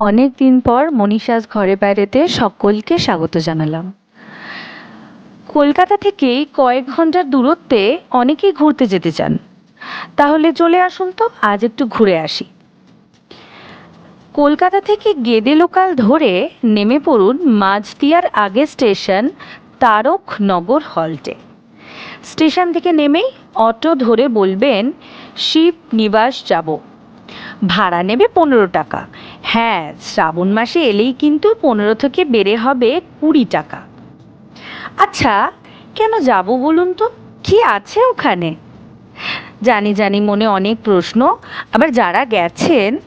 অনেক দিন পর মনীষাস ঘরে বাইরেতে সকলকে স্বাগত জানালাম। কলকাতা থেকে কয়েক ঘণ্টার দূরত্বে অনেকেই ঘুরতে যেতে চান। তাহলে চলে আসুন তো, আজ একটু ঘুরে আসি। কলকাতা থেকে গেদে লোকাল ধরে নেমে পড়ুন মাঝদিয়ার আগে স্টেশন তারকনগর হল্টে। স্টেশন থেকে নেমেই অটো ধরে বলবেন, শিব নিবাস যাব। ভাড়া নেবে পনেরো টাকা। হ্যাঁ শ্রাবণ মাসে এলেই কিন্তু পনেরো থেকে বেড়ে হবে কুড়ি টাকা। আচ্ছা কেন যাব বলুন তো? কি আছে ওখানে? জানি জানি, মনে অনেক প্রশ্ন। আবার যারা গেছেন,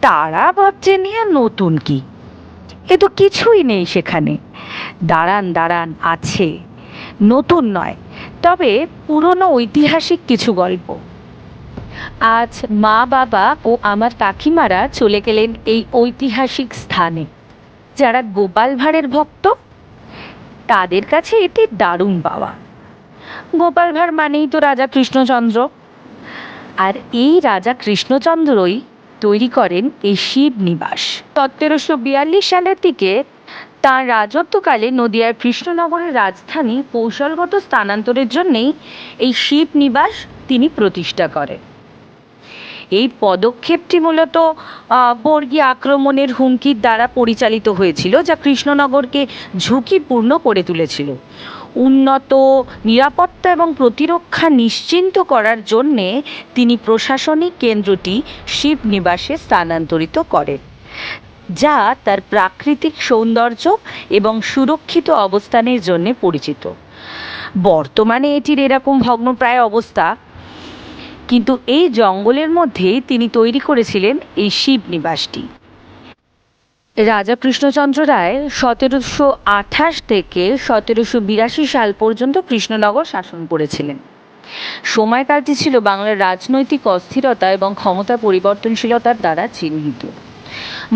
তারা ভাবছেন নিয়ে নতুন কি? এ তো কিছুই নেই সেখানে। দাঁড়ান দাঁড়ান, আছে। নতুন নয়, তবে পুরনো ঐতিহাসিক কিছু গল্প। আজ মা বাবা ও আমার কাকিমারা চলে গেলেন এই ঐতিহাসিক স্থানে। যারা গোপাল ভাঁড়ের ভক্ত, তাদের কাছে এটি দারুণ পাওয়া। গোপাল ভাঁড় মানেই তো রাজা কৃষ্ণচন্দ্র। আর এই রাজা কৃষ্ণচন্দ্রই তৈরি করেন এই শিব নিবাস। সতেরোশো বিয়াল্লিশ সালের দিকে তাঁর রাজত্বকালে নদিয়ার কৃষ্ণনগরের রাজধানী কৌশলগত স্থানান্তরের জন্যেই এই শিব নিবাস তিনি প্রতিষ্ঠা করেন। এই পদক্ষেপটি মূলত বর্গী আক্রমণের হুমকির দ্বারা পরিচালিত হয়েছিল, যা কৃষ্ণনগরকে ঝুঁকিপূর্ণ করে তুলেছিল। উন্নত নিরাপত্তা এবং প্রতিরক্ষা নিশ্চিন্ত করার জন্যে তিনি প্রশাসনিক কেন্দ্রটি শিবনিবাসে স্থানান্তরিত করেন, যা তার প্রাকৃতিক সৌন্দর্য এবং সুরক্ষিত অবস্থানের জন্য পরিচিত। বর্তমানে এটির এরকম ভগ্নপ্রায় অবস্থা কিন্তু এই জঙ্গলের মধ্যেই তিনি তৈরি করেছিলেন এই শিব নিবাসটি। রাজা কৃষ্ণচন্দ্র রায় সতেরোশো আঠাশ থেকে সতেরোশো বিরাশি সাল পর্যন্ত কৃষ্ণনগর শাসন করেছিলেন। সময়কালটি ছিল বাংলার রাজনৈতিক অস্থিরতা এবং ক্ষমতা পরিবর্তনশীলতার দ্বারা চিহ্নিত।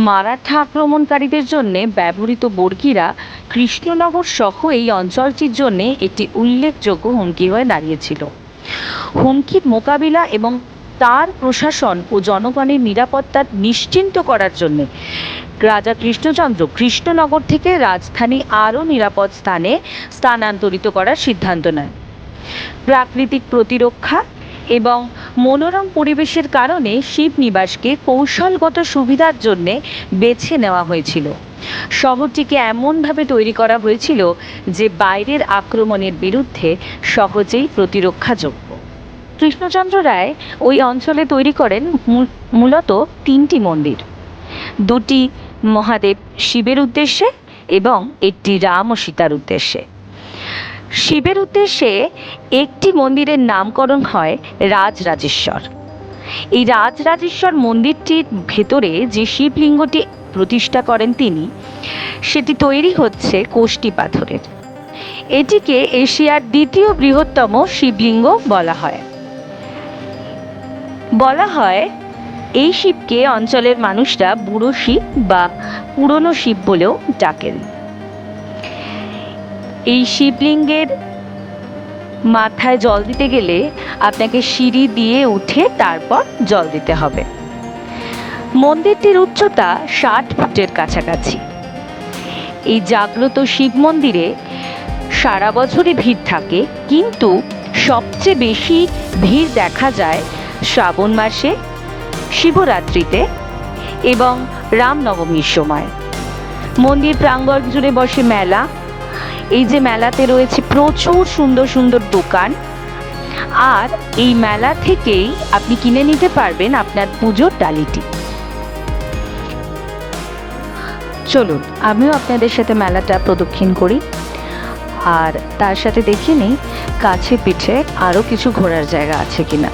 মারাঠা আক্রমণকারীদের জন্য ব্যবহৃত বর্গীরা কৃষ্ণনগর সহ এই অঞ্চলটির জন্য একটি উল্লেখযোগ্য হুমকি হয়ে দাঁড়িয়েছিল। হুমকির মোকাবিলা এবং তার প্রশাসন ও জনগণের নিরাপত্তা নিশ্চিন্ত করার জন্য। রাজা কৃষ্ণচন্দ্র কৃষ্ণনগর থেকে রাজধানী আরও নিরাপদ স্থানে স্থানান্তরিত করার সিদ্ধান্ত নেয় প্রাকৃতিক প্রতিরক্ষা এবং মনোরম পরিবেশের কারণে শিবনিবাসকে কৌশলগত সুবিধার জন্য বেছে নেওয়া হয়েছিল। শহরটিকে এমনভাবে তৈরি করা হয়েছিল যে বাইরের আক্রমণের বিরুদ্ধে সহজেই প্রতিরক্ষাযোগ্য কৃষ্ণচন্দ্র রায় ওই অঞ্চলে তৈরি করেন মূল- মূলত তিনটি মন্দির। দুটি মহাদেব শিবের উদ্দেশ্যে এবং একটি রাম ও সীতার উদ্দেশ্যে। শিবের উদ্দেশ্যে একটি মন্দিরের নামকরণ হয় রাজরাজেশ্বর। এই রাজরাজেশ্বর মন্দিরটির ভেতরে যে শিবলিঙ্গটি প্রতিষ্ঠা করেন তিনি, সেটি তৈরি হচ্ছে কোষ্টি পাথরের। এটিকে এশিয়ার দ্বিতীয় বৃহত্তম শিবলিঙ্গ বলা হয়। বলা হয়, এই শিবকে অঞ্চলের মানুষরা বুড়ো শিব বা পুরনো শিব বলেও ডাকেন। এই শিবলিঙ্গের মাথায় জল দিতে গেলে আপনাকে সিঁড়ি দিয়ে উঠে তারপর জল দিতে হবে। মন্দিরটির উচ্চতা ষাট ফুটের কাছাকাছি। এই জাগ্রত শিব মন্দিরে সারা বছরই ভিড় থাকে, কিন্তু সবচেয়ে বেশি ভিড় দেখা যায় শ্রাবণ মাসে, শিবরাত্রিতে এবং রামনবমীর সময়। মন্দির প্রাঙ্গণ জুড়ে বসে মেলা। এই যে মেলাতে রয়েছে প্রচুর সুন্দর সুন্দর দোকান। আর এই মেলা থেকেই আপনি কিনে নিতে পারবেন আপনার পুজোর ডালিটি। চলুন, আমিও আপনাদের সাথে মেলাটা প্রদক্ষিণ করি। আর তার সাথে দেখে নিই, কাছে পিঠে আরও কিছু ঘোরার জায়গা আছে কিনা।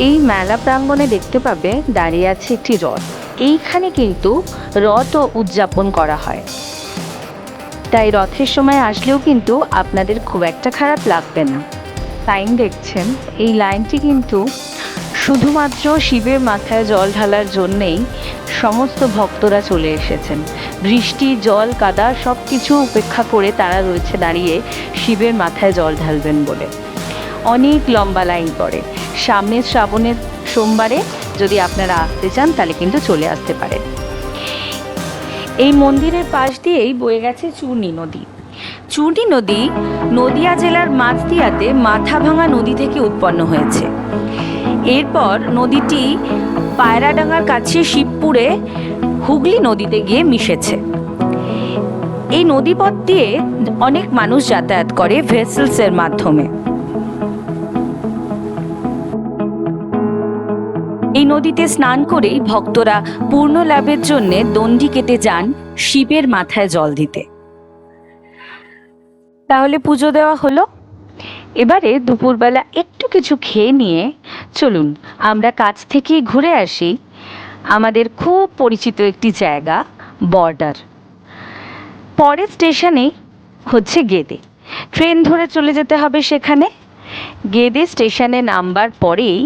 এই মেলা প্রাঙ্গণে দেখতে পাবে দাঁড়িয়ে আছে একটি রথ। এইখানে কিন্তু রথও উদযাপন করা হয়। তাই রথের সময় আসলেও কিন্তু আপনাদের খুব একটা খারাপ লাগবে না। লাইন দেখছেন, এই লাইনটি কিন্তু শুধুমাত্র শিবের মাথায় জল ঢালার জন্যেই সমস্ত ভক্তরা চলে এসেছেন। বৃষ্টি, জল, কাদা সব কিছু উপেক্ষা করে তারা রয়েছে দাঁড়িয়ে শিবের মাথায় জল ঢালবেন বলে। অনেক লম্বা লাইন পড়ে। সামনের শ্রাবণের সোমবারে যদি আপনারা আসতে চান, তাহলে কিন্তু চলে আসতে পারেন। এই মন্দিরের পাশ দিয়েই বয়ে গেছে চূর্ণী নদী। চূর্ণী নদী নদিয়া জেলার মাছদিয়াতে মাথাভাঙা নদী থেকে উৎপন্ন হয়েছে। এরপর নদীটি পায়রাডাঙ্গার কাছে শিবপুরে হুগলি নদীতে গিয়ে মিশেছে। এই নদীপথ দিয়ে অনেক মানুষ যাতায়াত করে ভেসেলসের মাধ্যমে। এই নদীতে স্নান করেই ভক্তরা পূর্ণ লাভের জন্য দণ্ডি কেটে যান শিবের মাথায় জল দিতে। তাহলে পুজো দেওয়া হলো। এবারে দুপুরবেলা একটু কিছু খেয়ে নিয়ে চলুন, আমরা কাছ থেকেই ঘুরে আসি আমাদের খুব পরিচিত একটি জায়গা, বর্ডার। পরের স্টেশনে হচ্ছে গেদে। ট্রেন ধরে চলে যেতে হবে সেখানে। গেদে স্টেশনে নামবার পরেই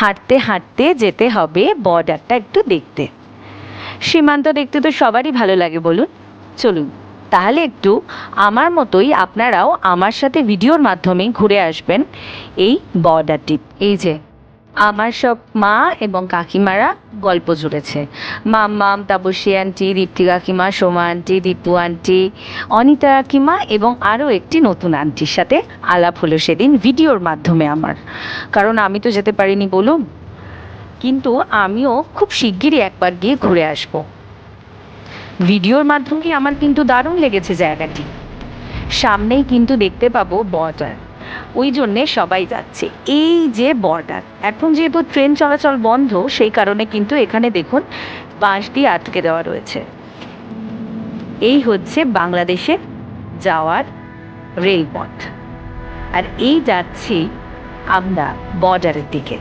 হাঁটতে হাঁটতে যেতে হবে বর্ডারটা একটু দেখতে। সীমান্ত দেখতে তো সবারই ভালো লাগে বলুন। চলুন, তাহলে একটু আমার মতোই আপনারাও আমার সাথে ভিডিওর মাধ্যমে ঘুরে আসবেন এই বর্ডারটি। এই যে আমার সব মা এবং কাকিমারা গল্প জুড়েছে। মাম মাম, তাপসী আন্টি, দীপ্তি কাকিমা, সোমা আন্টি, দীপু আন্টি, অনিতা কাকিমা এবং আরও একটি নতুন আন্টির সাথে আলাপ হলো সেদিন ভিডিওর মাধ্যমে আমার। কারণ আমি তো যেতে পারিনি বলুন। কিন্তু আমিও খুব শিগগিরই একবার গিয়ে ঘুরে আসব। ভিডিওর মাধ্যমে আমার কিন্তু দারুণ লেগেছে জায়গাটি। সামনেই কিন্তু দেখতে পাবো বর্ডার ওই জন্যে সবাই যাচ্ছে। এই যে বর্ডার এখন যেহেতু ট্রেন চলাচল বন্ধ, সেই কারণে কিন্তু এখানে দেখুন বাঁশ দিয়ে আটকে দেওয়া রয়েছে। এই হচ্ছে বাংলাদেশে যাওয়ার রেলপথ। আর এই যাচ্ছি আমরা বর্ডারের দিকে।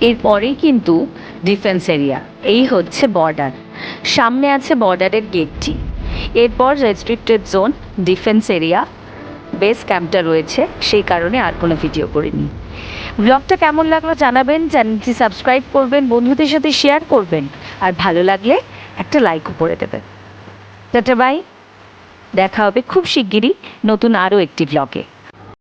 এরপরেই কিন্তু ডিফেন্স এরিয়া এই হচ্ছে বর্ডার সামনে আছে বর্ডারের গেটটি এরপর restricted zone defence area base ক্যাম্পটা রয়েছে, সেই কারণে আর কোনো ভিডিও করিনি। ব্লগটা কেমন লাগল জানাবেন, চ্যানেলটি সাবস্ক্রাইব করবেন, বন্ধুদের সাথে শেয়ার করবেন, আর ভালো লাগলে একটা লাইকও করে দেবেন। টাটা বাই দেখা হবে খুব শিগগিরই নতুন আরও একটি ব্লগে